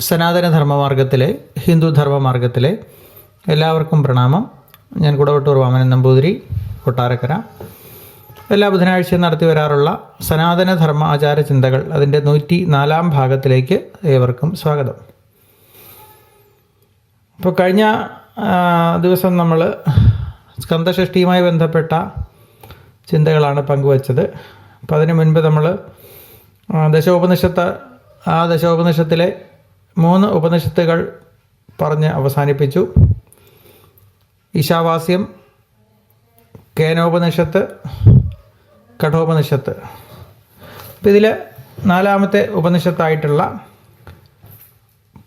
സനാതന ധർമ്മമാർഗത്തിലെ ഹിന്ദു ധർമ്മമാർഗത്തിലെ എല്ലാവർക്കും പ്രണാമം. ഞാൻ കുടവട്ടൂർ വാമനൻ നമ്പൂതിരി കൊട്ടാരക്കര. എല്ലാ ബുധനാഴ്ചയും നടത്തി വരാറുള്ള സനാതന ധർമ്മ ആചാര ചിന്തകൾ അതിന്റെ നൂറ്റി നാലാം ഭാഗത്തിലേക്ക് ഏവർക്കും സ്വാഗതം. ഇപ്പോൾ കഴിഞ്ഞ ദിവസം നമ്മൾ സ്കന്ദഷഷ്ടിയുമായി ബന്ധപ്പെട്ട ചിന്തകളാണ് പങ്കുവച്ചത്. അപ്പോൾ അതിനു മുൻപ് നമ്മൾ ദശോപനിഷത്ത് ആ ദശോപനിഷത്തിലെ മൂന്ന് ഉപനിഷത്തുകൾ പറഞ്ഞ് അവസാനിപ്പിച്ചു. ഈശാവാസ്യം കേനോപനിഷത്ത് കഠോപനിഷത്ത്. അപ്പം ഇതിൽ നാലാമത്തെ ഉപനിഷത്തായിട്ടുള്ള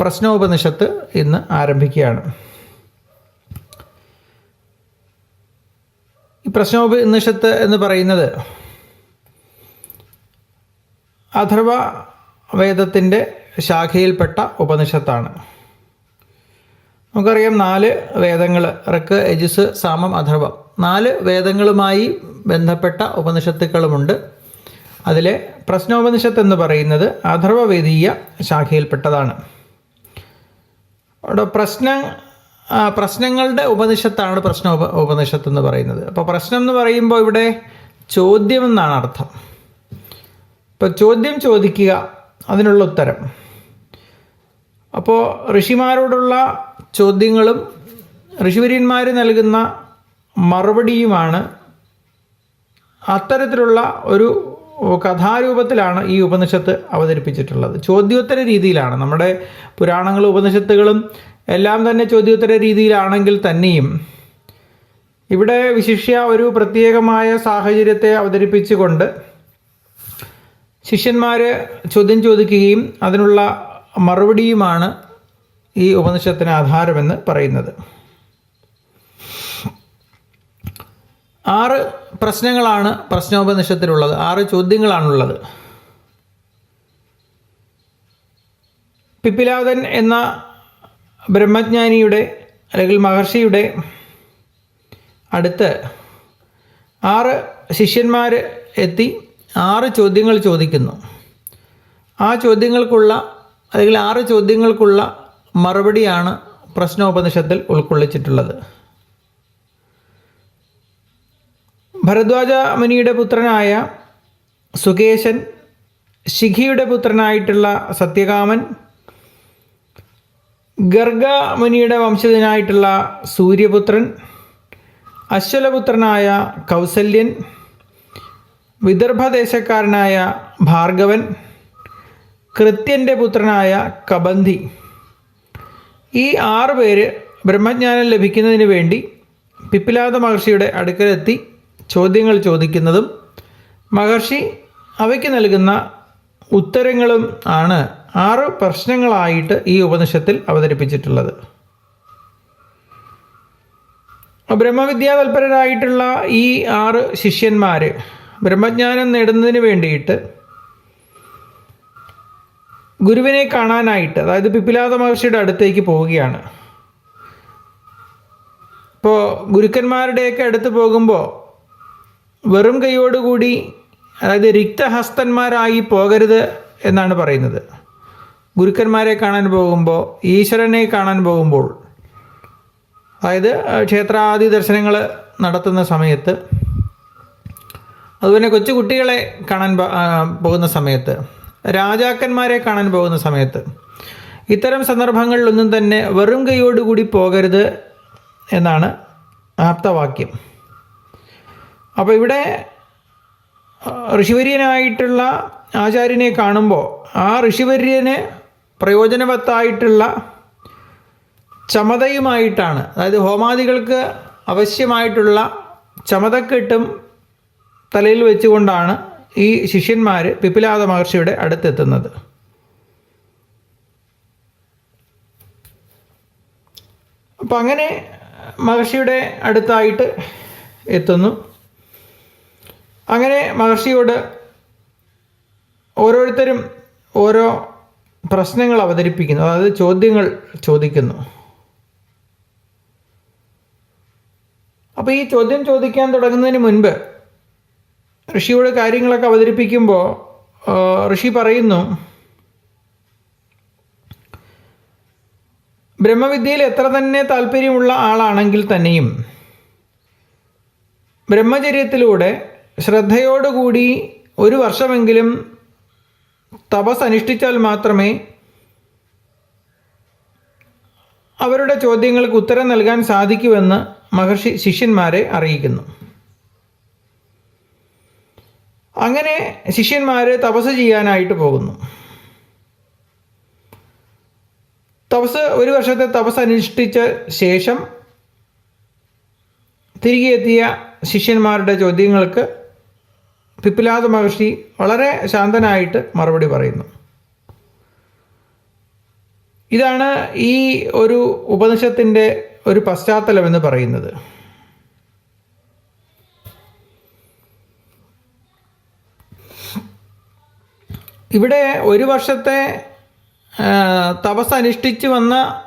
പ്രശ്നോപനിഷത്ത് ഇന്ന് ആരംഭിക്കുകയാണ്. ഈ പ്രശ്നോപനിഷത്ത് എന്ന് പറയുന്നത് അഥർവ വേദത്തിന്റെ ശാഖയിൽപ്പെട്ട ഉപനിഷത്താണ്. നമുക്കറിയാം നാല് വേദങ്ങൾ റക്ക് എജിസ് സാമം അഥർവം. നാല് വേദങ്ങളുമായി ബന്ധപ്പെട്ട ഉപനിഷത്തുക്കളുമുണ്ട്. അതിലെ പ്രശ്നോപനിഷത്ത് എന്ന് പറയുന്നത് അഥർവവേദീയ ശാഖയിൽപ്പെട്ടതാണ്. അവിടെ പ്രശ്ന പ്രശ്നങ്ങളുടെ ഉപനിഷത്താണ് പ്രശ്ന ഉപ ഉപനിഷത്ത് എന്ന് പറയുന്നത്. അപ്പോൾ പ്രശ്നം എന്ന് പറയുമ്പോൾ ഇവിടെ ചോദ്യം എന്നാണ് അർത്ഥം. ഇപ്പോൾ ചോദ്യം ചോദിക്കുക അതിനുള്ള ഉത്തരം. അപ്പോൾ ഋഷിമാരോടുള്ള ചോദ്യങ്ങളും ഋഷിവര്യന്മാർ നൽകുന്ന മറുപടിയുമാണ് അത്തരത്തിലുള്ള ഒരു കഥാരൂപത്തിലാണ് ഈ ഉപനിഷത്ത് അവതരിപ്പിച്ചിട്ടുള്ളത്. ചോദ്യോത്തര രീതിയിലാണ്. നമ്മുടെ പുരാണങ്ങളും ഉപനിഷത്തുകളും എല്ലാം തന്നെ ചോദ്യോത്തര രീതിയിലാണെങ്കിൽ തന്നെയും ഇവിടെ വിശിഷ്യ ഒരു പ്രത്യേകമായ സാഹചര്യത്തെ അവതരിപ്പിച്ചുകൊണ്ട് ശിഷ്യന്മാർ ചോദ്യം ചോദിക്കുകയും അതിനുള്ള മറുപടിയുമാണ് ഈ ഉപനിഷത്തിന് ആധാരമെന്ന് പറയുന്നത്. ആറ് പ്രശ്നങ്ങളാണ് പ്രശ്നോപനിഷത്തിലുള്ളത്. ആറ് ചോദ്യങ്ങളാണുള്ളത്. പിപ്പിലാതൻ എന്ന ബ്രഹ്മജ്ഞാനിയുടെ അല്ലെങ്കിൽ മഹർഷിയുടെ അടുത്ത് ആറ് ശിഷ്യന്മാർ എത്തി ആറ് ചോദ്യങ്ങൾ ചോദിക്കുന്നു. ആ ചോദ്യങ്ങൾക്കുള്ള അല്ലെങ്കിൽ ആറ് ചോദ്യങ്ങൾക്കുള്ള മറുപടിയാണ് പ്രശ്നോപനിഷത്തിൽ ഉൾക്കൊള്ളിച്ചിട്ടുള്ളത്. ഭരദ്വാജ മുനിയുടെ പുത്രനായ സുകേശൻ ശിഖിയുടെ പുത്രനായിട്ടുള്ള സത്യകാമൻ ഗർഗ മുനിയുടെ വംശജനായിട്ടുള്ള സൂര്യപുത്രൻ അശ്വലപുത്രനായ കൗസല്യൻ വിദർഭദേശക്കാരനായ ഭാർഗവൻ കൃത്യന്റെ പുത്രനായ കബന്ധി. ഈ ആറ് പേര് ബ്രഹ്മജ്ഞാനം ലഭിക്കുന്നതിന് വേണ്ടി പിപ്പിലാത മഹർഷിയുടെ അടുക്കലെത്തി ചോദ്യങ്ങൾ ചോദിക്കുന്നതും മഹർഷി അവയ്ക്ക് നൽകുന്ന ഉത്തരങ്ങളും ആണ് ആറ് പ്രശ്നങ്ങളായിട്ട് ഈ ഉപനിഷത്തിൽ അവതരിപ്പിച്ചിട്ടുള്ളത്. ബ്രഹ്മവിദ്യാതൽപരരായിട്ടുള്ള ഈ ആറ് ശിഷ്യന്മാർ ബ്രഹ്മജ്ഞാനം നേടുന്നതിന് വേണ്ടിയിട്ട് ഗുരുവിനെ കാണാനായിട്ട് അതായത് പിപ്പിലാത മഹർഷിയുടെ അടുത്തേക്ക് പോവുകയാണ്. ഇപ്പോൾ ഗുരുക്കന്മാരുടെയൊക്കെ അടുത്ത് പോകുമ്പോൾ വെറും കൈയോടുകൂടി അതായത് രിക്തഹസ്തന്മാരായി പോകരുത് എന്നാണ് പറയുന്നത്. ഗുരുക്കന്മാരെ കാണാൻ പോകുമ്പോൾ ഈശ്വരനെ കാണാൻ പോകുമ്പോൾ അതായത് ക്ഷേത്രാദി ദർശനങ്ങൾ നടത്തുന്ന സമയത്ത് അതുപോലെ കൊച്ചു കുട്ടികളെ കാണാൻ പോകുന്ന സമയത്ത് രാജാക്കന്മാരെ കാണാൻ പോകുന്ന സമയത്ത്. ഇത്തരം സന്ദർഭങ്ങളിലൊന്നും തന്നെ വെറും കൈയോടുകൂടി പോകരുത് എന്നാണ് ആപ്തവാക്യം. അപ്പോൾ ഇവിടെ ഋഷിവര്യനായിട്ടുള്ള ആചാര്യനെ കാണുമ്പോൾ ആ ഋഷിവര്യന് പ്രയോജനവത്തായിട്ടുള്ള ചമതയുമായിട്ടാണ് അതായത് ഹോമാദികൾക്ക് ആവശ്യമായിട്ടുള്ള ചമതക്കെട്ടും തലയിൽ വെച്ചുകൊണ്ടാണ് ഈ ശിഷ്യന്മാർ പിപ്പിലാത മഹർഷിയുടെ അടുത്തെത്തുന്നത്. അപ്പം അങ്ങനെ മഹർഷിയുടെ അടുത്തായിട്ട് എത്തുന്നു. അങ്ങനെ മഹർഷിയോട് ഓരോരുത്തരും ഓരോ പ്രശ്നങ്ങൾ അവതരിപ്പിക്കുന്നു. അതായത് ചോദ്യങ്ങൾ ചോദിക്കുന്നു. അപ്പോൾ ഈ ചോദ്യം ചോദിക്കാൻ തുടങ്ങുന്നതിന് മുൻപ് ഋഷിയോട് കാര്യങ്ങളൊക്കെ അവതരിപ്പിക്കുമ്പോൾ ഋഷി പറയുന്നു ബ്രഹ്മവിദ്യയിൽ എത്ര തന്നെ താല്പര്യമുള്ള ആളാണെങ്കിൽ തന്നെയും ബ്രഹ്മചര്യത്തിലൂടെ ശ്രദ്ധയോടുകൂടി ഒരു വർഷമെങ്കിലും തപസ് അനുഷ്ഠിച്ചാൽ മാത്രമേ അവരുടെ ചോദ്യങ്ങൾക്ക് ഉത്തരം നൽകാൻ സാധിക്കുമെന്ന് മഹർഷി ശിഷ്യന്മാരെ അറിയിക്കുന്നു. അങ്ങനെ ശിഷ്യന്മാർ തപസ് ചെയ്യാനായിട്ട് പോകുന്നു. തപസ് ഒരു വർഷത്തെ തപസ് അനുഷ്ഠിച്ച ശേഷം തിരികെ എത്തിയ ശിഷ്യന്മാരുടെ ചോദ്യങ്ങൾക്ക് പിപ്പിലാത മഹർഷി വളരെ ശാന്തനായിട്ട് മറുപടി പറയുന്നു. ഇതാണ് ഈ ഒരു ഉപനിഷത്തിന്റെ ഒരു പശ്ചാത്തലം എന്ന് പറയുന്നത്. ഇവിടെ ഒരു വർഷത്തെ ആ, തപസ് അനുഷ്ഠിച്ച് വന്ന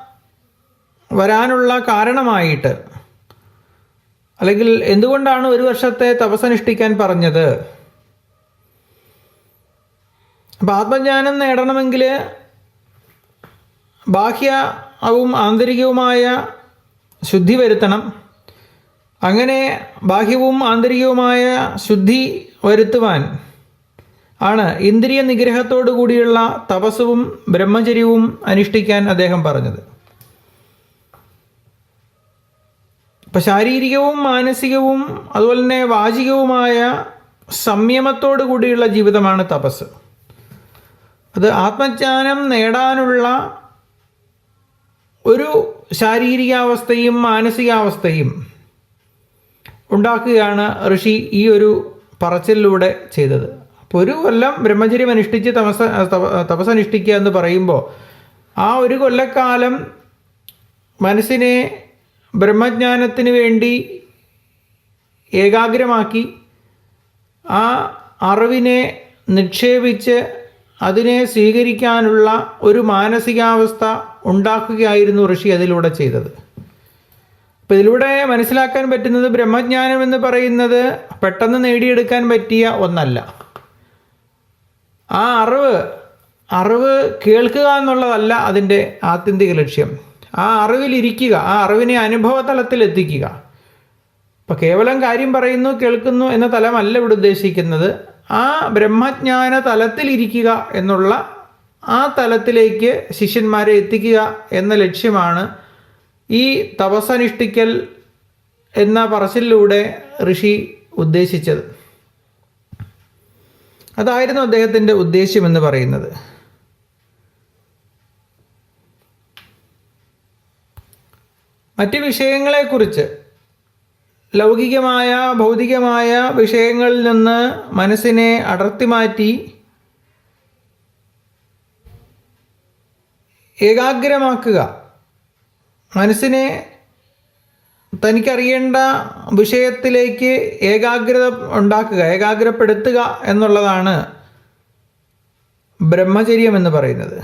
വരാനുള്ള കാരണമായിട്ട് അല്ലെങ്കിൽ എന്തുകൊണ്ടാണ് ഒരു വർഷത്തെ തപസ്സനുഷ്ഠിക്കാൻ പറഞ്ഞത്? അപ്പം ആത്മജ്ഞാനം നേടണമെങ്കിൽ ബാഹ്യവും ആന്തരികവുമായ ശുദ്ധി വരുത്തണം. അങ്ങനെ ബാഹ്യവും ആന്തരികവുമായ ശുദ്ധി വരുത്തുവാൻ ആണ്. ഇന്ദ്രിയ നിഗ്രഹത്തോടു കൂടിയുള്ള തപസ്സും ബ്രഹ്മചര്യവും അനുഷ്ഠിക്കാൻ അദ്ദേഹം പറഞ്ഞത്. ഇപ്പം ശാരീരികവും മാനസികവും അതുപോലെ തന്നെ വാചികവുമായ സംയമത്തോടു കൂടിയുള്ള ജീവിതമാണ് തപസ്. അത് ആത്മജ്ഞാനം നേടാനുള്ള ഒരു ശാരീരികാവസ്ഥയും മാനസികാവസ്ഥയും ഉണ്ടാക്കുകയാണ് ഋഷി ഈ ഒരു പറച്ചിലൂടെ ചെയ്തത്. അപ്പോൾ ഒരു കൊല്ലം ബ്രഹ്മചര്യം അനുഷ്ഠിച്ച് തമസ തപ- തപസ് അനുഷ്ഠിക്കുക എന്ന് പറയുമ്പോൾ ആ ഒരു കൊല്ലക്കാലം മനസ്സിനെ ബ്രഹ്മജ്ഞാനത്തിന് വേണ്ടി ഏകാഗ്രമാക്കി ആ അറിവിനെ നിക്ഷേപിച്ച് അതിനെ സ്വീകരിക്കാനുള്ള ഒരു മാനസികാവസ്ഥ ഉണ്ടാക്കുകയായിരുന്നു ഋഷി അതിലൂടെ ചെയ്തത്. അപ്പോൾ ഇതിലൂടെ മനസ്സിലാക്കാൻ പറ്റുന്നത് ബ്രഹ്മജ്ഞാനം എന്ന് പറയുന്നത് പെട്ടെന്ന് നേടിയെടുക്കാൻ പറ്റിയ ഒന്നല്ല. ആ അറിവ് അറിവ് കേൾക്കുക എന്നുള്ളതല്ല അതിന്റെ ആത്യന്തിക ലക്ഷ്യം. ആ അറിവിലിരിക്കുക ആ അറിവിനെ അനുഭവ തലത്തിൽ എത്തിക്കുക ഇപ്പം കേവലം കാര്യം പറയുന്നു കേൾക്കുന്നു എന്ന തലമല്ല ഇവിടെ ഉദ്ദേശിക്കുന്നത്. ആ ബ്രഹ്മജ്ഞാന തലത്തിലിരിക്കുക എന്നുള്ള ആ തലത്തിലേക്ക് ശിഷ്യന്മാരെ എത്തിക്കുക എന്ന ലക്ഷ്യമാണ് ഈ തപസ്സനുഷ്ഠിക്കൽ എന്ന പറച്ചിലൂടെ ഋഷി ഉദ്ദേശിച്ചത്. അതായിരുന്നു അദ്ദേഹത്തിന്റെ ഉദ്ദേശ്യമെന്ന് പറയുന്നത്. മറ്റ് വിഷയങ്ങളെക്കുറിച്ച് ലൗകികമായ ഭൗതികമായ വിഷയങ്ങളിൽ നിന്ന് മനസ്സിനെ അടർത്തി മാറ്റി ഏകാഗ്രമാക്കുക മനസ്സിനെ തനിക്കറിയേണ്ട വിഷയത്തിലേക്ക് ഏകാഗ്രത ഉണ്ടാക്കുക ഏകാഗ്രപ്പെടുത്തുക എന്നുള്ളതാണ് ബ്രഹ്മചര്യം എന്ന് പറയുന്നത്.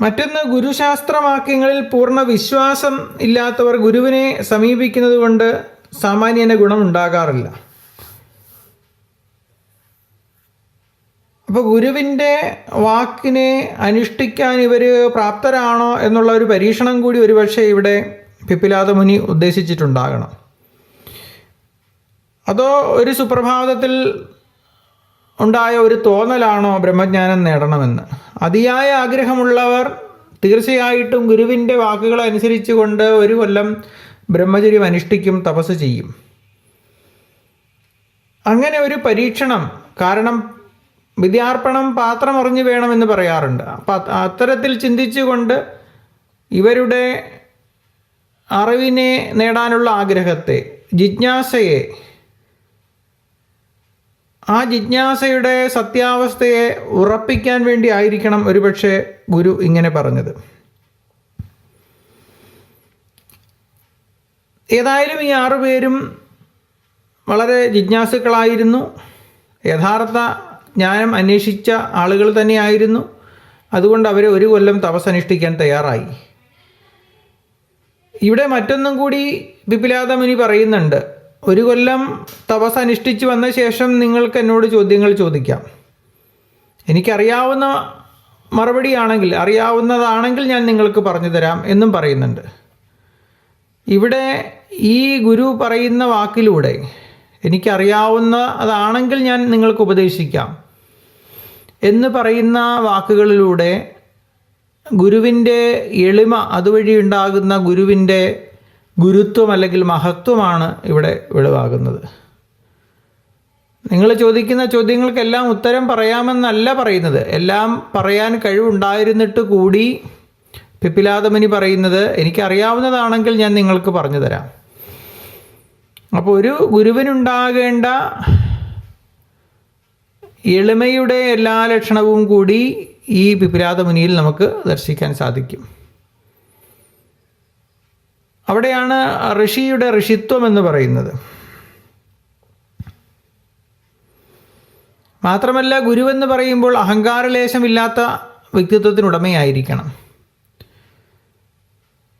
മറ്റൊന്ന് ഗുരുശാസ്ത്രവാക്യങ്ങളിൽ പൂർണ വിശ്വാസം ഇല്ലാത്തവർ ഗുരുവിനെ സമീപിക്കുന്നത് കൊണ്ട് സാമാന്യന ഗുണമുണ്ടാകാറില്ല അപ്പോൾ ഗുരുവിന്റെ വാക്കിനെ അനുഷ്ഠിക്കാൻ ഇവർ പ്രാപ്തരാണോ എന്നുള്ള ഒരു പരീക്ഷണം കൂടി ഒരുപക്ഷെ ഇവിടെ പിപ്പിലാത മുനി ഉദ്ദേശിച്ചിട്ടുണ്ടാകണം. അതോ ഒരു സുപ്രഭാതത്തിൽ ഉണ്ടായ ഒരു തോന്നലാണോ ബ്രഹ്മജ്ഞാനം നേടണമെന്ന്? അതിയായ ആഗ്രഹമുള്ളവർ തീർച്ചയായിട്ടും ഗുരുവിന്റെ വാക്കുകൾ അനുസരിച്ചുകൊണ്ട് ഒരു കൊല്ലം ബ്രഹ്മചര്യം അനുഷ്ഠിക്കും തപസ് ചെയ്യും. അങ്ങനെ ഒരു പരീക്ഷണം കാരണം വിദ്യാർപ്പണം പാത്രം അറിഞ്ഞു വേണമെന്ന് പറയാറുണ്ട്. അപ്പം അത് അത്തരത്തിൽ ചിന്തിച്ചുകൊണ്ട് ഇവരുടെ അറിവിനെ നേടാനുള്ള ആഗ്രഹത്തെ ജിജ്ഞാസയെ ആ ജിജ്ഞാസയുടെ സത്യാവസ്ഥയെ ഉറപ്പിക്കാൻ വേണ്ടി ആയിരിക്കണം ഒരുപക്ഷെ ഗുരു ഇങ്ങനെ പറഞ്ഞത്. ഏതായാലും ഈ ആറുപേരും വളരെ ജിജ്ഞാസുക്കളായിരുന്നു. യഥാർത്ഥ ജ്ഞാനം അന്വേഷിച്ച ആളുകൾ തന്നെയായിരുന്നു. അതുകൊണ്ട് അവരെ ഒരു കൊല്ലം തപസ് അനുഷ്ഠിക്കാൻ തയ്യാറായി. ഇവിടെ മറ്റൊന്നും കൂടി പിപ്പിലാദ മുനി പറയുന്നുണ്ട്. ഒരു കൊല്ലം തപസ് അനുഷ്ഠിച്ചു വന്ന ശേഷം നിങ്ങൾക്ക് എന്നോട് ചോദ്യങ്ങൾ ചോദിക്കാം. എനിക്കറിയാവുന്ന മറുപടിയാണെങ്കിൽ അറിയാവുന്നതാണെങ്കിൽ ഞാൻ നിങ്ങൾക്ക് പറഞ്ഞു തരാം എന്നും പറയുന്നുണ്ട്. ഇവിടെ ഈ ഗുരു പറയുന്ന വാക്കിലൂടെ എനിക്കറിയാവുന്ന അതാണെങ്കിൽ ഞാൻ നിങ്ങൾക്ക് ഉപദേശിക്കാം. എന്ന് പറയുന്ന വാക്കുകളിലൂടെ ഗുരുവിന്റെ എളിമ അതുവഴി ഉണ്ടാകുന്ന ഗുരുവിന്റെ ഗുരുത്വം അല്ലെങ്കിൽ മഹത്വമാണ് ഇവിടെ വെളിവാകുന്നത്. നിങ്ങൾ ചോദിക്കുന്ന ചോദ്യങ്ങൾക്കെല്ലാം ഉത്തരം പറയാമെന്നല്ല പറയുന്നത്. എല്ലാം പറയാൻ കഴിവുണ്ടായിരുന്നിട്ട് കൂടി പിപ്പിലാതമനി പറയുന്നത് എനിക്കറിയാവുന്നതാണെങ്കിൽ ഞാൻ നിങ്ങൾക്ക് പറഞ്ഞു തരാം. അപ്പോൾ ഒരു ഗുരുവിനുണ്ടാകേണ്ട എളിമയുടെ എല്ലാ ലക്ഷണവും കൂടി ഈ പിപ്പിലാദമുനിയിൽ നമുക്ക് ദർശിക്കാൻ സാധിക്കും. അവിടെയാണ് ഋഷിയുടെ ഋഷിത്വം എന്ന് പറയുന്നത്. മാത്രമല്ല ഗുരുവെന്ന് പറയുമ്പോൾ അഹങ്കാരലേശമില്ലാത്ത വ്യക്തിത്വത്തിനുടമയായിരിക്കണം.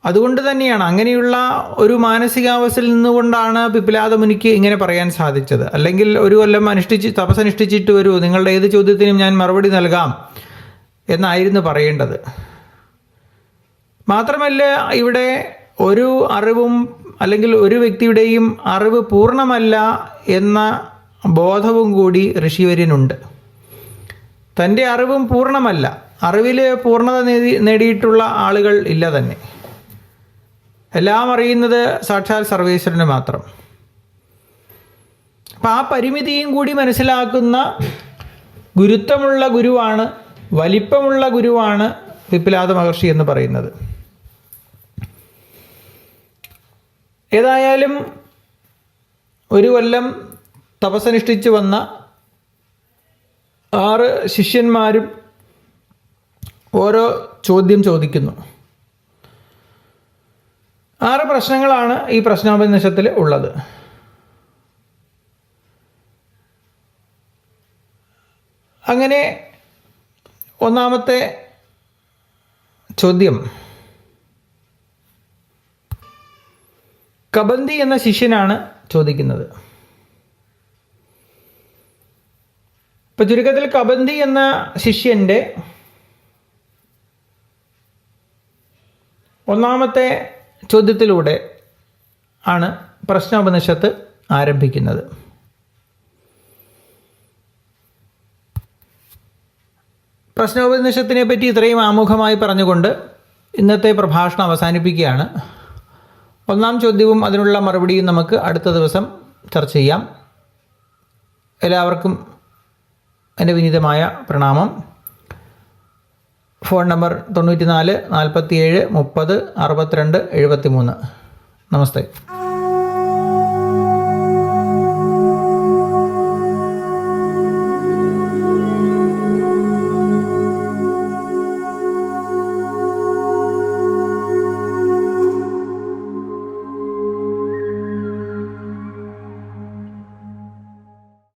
അതുകൊണ്ട് തന്നെയാണ് അങ്ങനെയുള്ള ഒരു മാനസികാവസ്ഥയിൽ നിന്നുകൊണ്ടാണ് പിപ്പിലാത മുനിക്ക് ഇങ്ങനെ പറയാൻ സാധിച്ചത്. അല്ലെങ്കിൽ ഒരു കൊല്ലം അനുഷ്ഠിച്ച് തപസ്സനുഷ്ഠിച്ചിട്ട് വരൂ നിങ്ങളുടെ ഏത് ചോദ്യത്തിനും ഞാൻ മറുപടി നൽകാം എന്നായിരുന്നു പറയേണ്ടത്. മാത്രമല്ല ഇവിടെ ഒരു അറിവും അല്ലെങ്കിൽ ഒരു വ്യക്തിയുടെയും അറിവ് പൂർണമല്ല എന്ന ബോധവും കൂടി ഋഷിവര്യനുണ്ട്. തന്റെ അറിവും പൂർണമല്ല. അറിവിൽ പൂർണത നേടി നേടിയിട്ടുള്ള ആളുകൾ ഇല്ല തന്നെ. എല്ലാം അറിയുന്നത് സാക്ഷാൽ സർവേശ്വരന് മാത്രം. അപ്പം ആ പരിമിതിയും കൂടി മനസ്സിലാക്കുന്ന ഗുരുത്വമുള്ള ഗുരുവാണ് വലിപ്പമുള്ള ഗുരുവാണ് വിപ്ലാദ മഹർഷി എന്ന് പറയുന്നത്. ഏതായാലും ഒരു കൊല്ലം തപസനുഷ്ഠിച്ച് വന്ന ആറ് ശിഷ്യന്മാരും ഓരോ ചോദ്യം ചോദിക്കുന്നു. ആറ് പ്രശ്നങ്ങളാണ് ഈ പ്രശ്നോപനിഷത്തിൽ ഉള്ളത്. അങ്ങനെ ഒന്നാമത്തെ ചോദ്യം. കബന്തി എന്ന ശിഷ്യനാണ് ചോദിക്കുന്നത്. ഇപ്പം ചുരുക്കത്തിൽ കബന്തി എന്ന ശിഷ്യന്റെ ഒന്നാമത്തെ ചോദ്യത്തിലൂടെ ആണ് പ്രശ്നോപനിഷത്ത് ആരംഭിക്കുന്നത്. പ്രശ്നോപനിഷത്തിനെ പറ്റി ഇത്രയും ആമുഖമായി പറഞ്ഞുകൊണ്ട് ഇന്നത്തെ പ്രഭാഷണം അവസാനിപ്പിക്കുകയാണ്. ഒന്നാം ചോദ്യവും അതിനുള്ള മറുപടിയും നമുക്ക് അടുത്ത ദിവസം ചർച്ച ചെയ്യാം. എല്ലാവർക്കും എന്റെ വിനീതമായ പ്രണാമം. ഫോൺ നമ്പർ തൊണ്ണൂറ്റി നാല് നാൽപ്പത്തി ഏഴ് മുപ്പത് അറുപത്തിരണ്ട് എഴുപത്തി മൂന്ന് നമസ്തേ.